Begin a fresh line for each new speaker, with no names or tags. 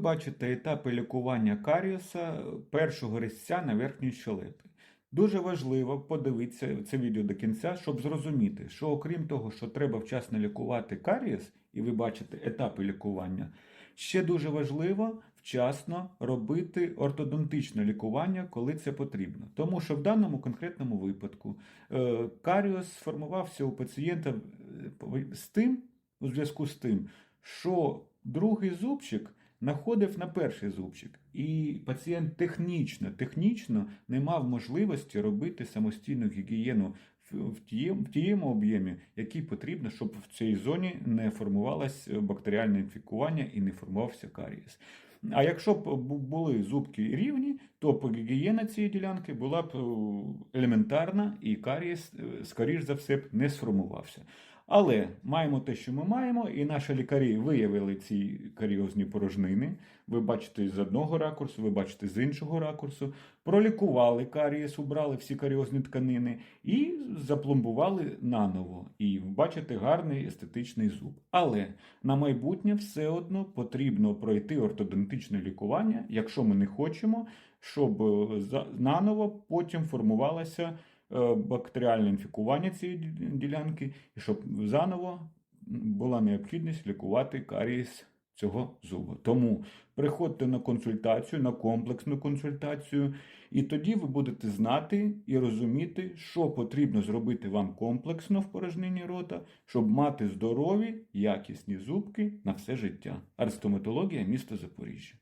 Бачите етапи лікування каріуса першого резця на верхній щелепі. Дуже важливо подивитися це відео до кінця, щоб зрозуміти, що окрім того, що треба вчасно лікувати карієс, і ви бачите етапи лікування, ще дуже важливо вчасно робити ортодонтичне лікування, коли це потрібно. Тому що в даному конкретному випадку е, каріус сформувався у пацієнта е, з тим, у зв'язку з тим, що другий зубчик находив на перший зубчик, і пацієнт технічно, технічно не мав можливості робити самостійну гігієну в, тієму, в об'ємі, який потрібно, щоб в цій зоні не формувалось бактеріальне інфікування і не формувався карієс. А якщо б були зубки рівні, то гігієна цієї ділянки була б е, елементарна, і карієс, е, скоріш за все, б не сформувався. Але маємо те, що ми маємо, і наші лікарі виявили ці каріозні порожнини. Ви бачите з одного ракурсу, ви бачите з іншого ракурсу. Пролікували карієс, убрали всі каріозні тканини і запломбували наново. І бачите гарний естетичний зуб. Але на майбутнє все одно потрібно пройти ортодонтичне лікування, якщо ми не хочемо, щоб е, наново потім формувалося е, бактеріальне інфікування цієї ділянки, і щоб заново була необхідність лікувати карієс цього зуба. Тому приходьте на консультацію, на комплексну консультацію, і тоді ви будете знати і розуміти, що потрібно зробити вам комплексно в порожнині рота, щоб мати здорові, якісні зубки на все життя. Арстоматологія міста Запоріжжя.